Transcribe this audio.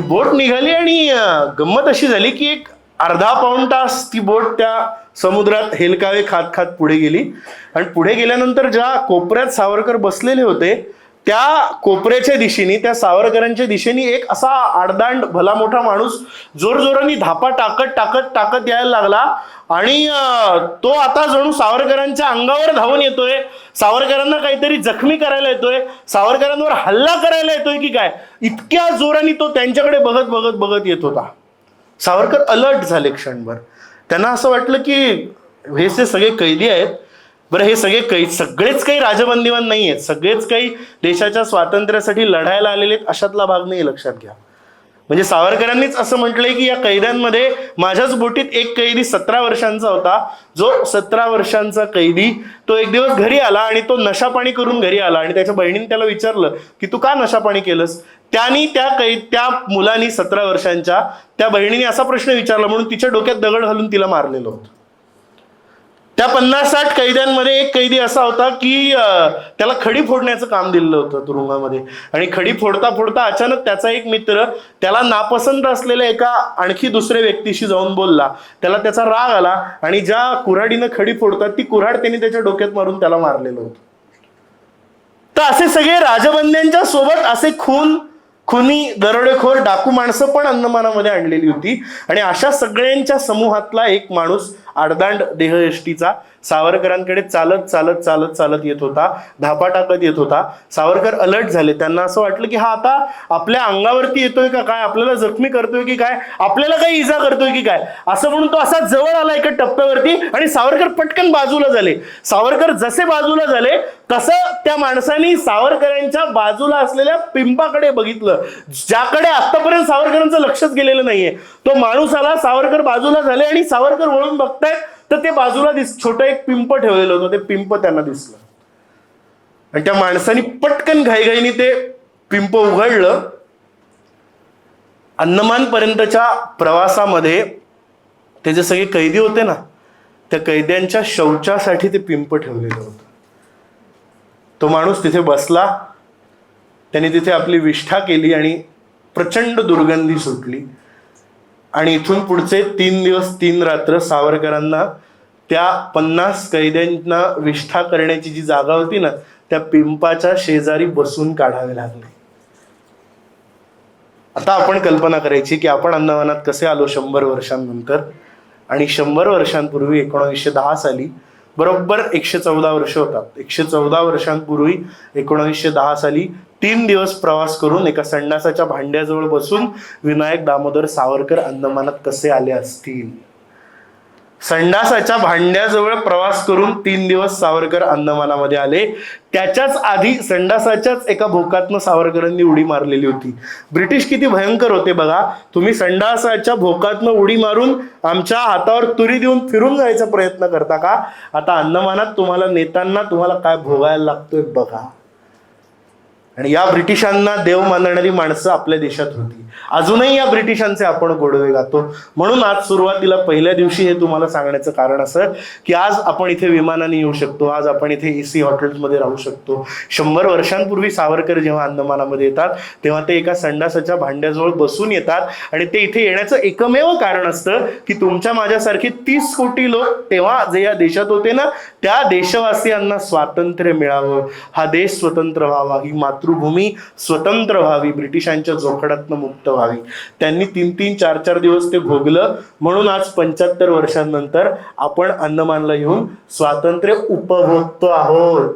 ती बोट निघाली आणि गंमत अशी झाली की एक अर्धा पाऊण तास ती बोट त्या समुद्रात हेलकावे खात खात पुढे गेली. आणि पुढे गेल्यानंतर ज्या कोपऱ्यात सावरकर बसलेले होते त्या कोपऱ्याच्या दिशेने त्या सावरकरांच्या दिशेने एक असा आडदांड भला मोठा माणूस जोरजोराने धापा टाकत टाकत टाकत यायला लागला. आणि तो आता जणू सावरकरांच्या अंगावर धावून येतोय. सावरकरांना काहीतरी जखमी करायला येतोय. सावरकरांवर हल्ला करायला येतोय की काय? इतक्या जोराने तो त्यांच्याकडे बघत बघत बघत येत होता. सावरकर अलर्ट झाले क्षणभर. त्यांना असं वाटलं की हे जे सगळे कैदी आहेत बरं हे सगळे काही सगळेच काही राजबंदीवान नाही आहेत. सगळेच काही देशाच्या स्वातंत्र्यासाठी लढायला आलेले आहेत अशातला भाग नाही लक्षात घ्या. म्हणजे सावरकरांनीच असं म्हटलंय की या कैद्यांमध्ये माझ्याच बोटीत एक कैदी सतरा वर्षांचा होता. जो सतरा वर्षांचा कैदी तो एक दिवस घरी आला आणि तो नशापाणी करून घरी आला आणि त्याच्या बहिणीने त्याला विचारलं की तू का नशापाणी केलंस? त्यानी त्या कै त्या मुलानी सतरा वर्षांच्या त्या बहिणीने असा प्रश्न विचारला म्हणून तिच्या डोक्यात दगड घालून तिला मारलेलं होतं. त्या पन्नास साठ कैद्यांमध्ये एक कैदी असा होता की त्याला खडी फोडण्याचं काम दिलेलं होतं तुरुंगामध्ये. आणि खडी फोडता फोडता अचानक त्याचा एक मित्र त्याला नापसंत असलेल्या एका आणखी दुसऱ्या व्यक्तीशी जाऊन बोलला. त्याला त्याचा राग आला आणि ज्या कुऱ्हाडीनं खडी फोडतात ती कुऱ्हाड त्यांनी त्याच्या डोक्यात मारून त्याला मारलेलं होतं. तर असे सगळे राजबंद्यांच्या सोबत असे खून खुनी दरोडेखोर डाकू माणसं पण अंदमानामध्ये आणलेली होती. आणि अशा सगळ्यांच्या समूहातला एक माणूस आडदांड देहयष्टीचा सावरकरांकडे चालत चालत चालत चालत येत होता. धापा टाकत येत होता. सावरकर अलर्ट झाले. त्यांना असं वाटलं की हा आता आपल्या अंगावरती येतोय का काय? आपल्याला जखमी करतोय की काय? आपल्याला काही इजा करतोय की काय? असं म्हणून तो असा जवळ आला एका टप्प्यावरती आणि सावरकर पटकन बाजूला झाले. सावरकर जसे बाजूला झाले तसं त्या माणसाने सावरकरांच्या बाजूला असलेल्या पिंपाकडे बघितलं ज्याकडे आतापर्यंत सावरकरांचं लक्षच गेलेलं नाहीये. तो माणूस आला सावरकर बाजूला झाले आणि सावरकर वळून बघतायत तर ते बाजूला दिस छोटं एक पिंप ठेवलेलं होतं ते पिंप त्यांना दिसलं. आणि त्या माणसाने पटकन घाईघाईने ते पिंप उघडलं. अंदमान पर्यंतच्या प्रवासामध्ये ते जे सगळे कैदी होते ना त्या कैद्यांच्या शौचासाठी ते पिंप ठेवलेलं होतं. तो माणूस तिथे बसला त्याने तिथे आपली विष्ठा केली आणि प्रचंड दुर्गंधी सुटली. आणि इथून पुढचे तीन दिवस तीन रात्र सावरकरांना त्या पन्नास कैद्यांना विष्ठा करण्याची जी जागा होती ना त्या पिंपाच्या शेजारी बसून काढावे लागले. आता आपण कल्पना करायची की आपण अंदमानात कसे आलो शंभर वर्षांनंतर. आणि शंभर वर्षांपूर्वी एकोणावीसशे दहा साली बरोबर एकशे चौदा वर्ष होतात. एकशे चौदा वर्षांपूर्वी एकोणीसशे दहा साली तीन दिवस प्रवास करून एका संडासाच्या भांड्याजवळ बसून विनायक दामोदर सावरकर अंदमानात कसे आले असतील? संडासाच्या भांड्याजवळ प्रवास करून तीन दिवस सावरकर अंदमानामध्ये आले. त्याच्याच आधी संडासाच्याच एका भोकातनं सावरकरांनी उडी मारलेली होती. ब्रिटिश किती भयंकर होते बघा. तुम्ही संडासाच्या भोकातनं उडी मारून आमच्या हातावर तुरी देऊन फिरून जायचा प्रयत्न करता का? आता अंदमानात तुम्हाला नेताना तुम्हाला काय भोगायला लागतोय बघा. आणि या ब्रिटिशांना देव मानणारी माणसं आपल्या देशात होती. अजूनही या ब्रिटिशांचे आपण गोडवे गातो. म्हणून आज सुरुवातीला पहिल्या दिवशी हे तुम्हाला सांगण्याचं कारण असं की आज आपण इथे विमानाने येऊ शकतो आज आपण इथे एसी हॉटेल्समध्ये राहू शकतो. शंभर वर्षांपूर्वी सावरकर जेव्हा अंदमानामध्ये येतात तेव्हा ते एका संडासाच्या भांड्याजवळ बसून येतात आणि ते इथे येण्याचं एकमेव कारण असतं की तुमच्या माझ्यासारखे तीस कोटी लोक तेव्हा जे या देशात होते ना त्या देशवासियांना स्वातंत्र्य मिळावं हा देश स्वतंत्र व्हावा ही मातृभूमी स्वतंत्र व्हावी ब्रिटिशांच्या जोखडातनं मुक्त व्हावी. त्यांनी तीन तीन चार चार दिवस ते भोगलं. म्हणून आज पंच्याहत्तर वर्षांनंतर आपण अंदमानला येऊन स्वातंत्र्य उपभोगतो आहोत.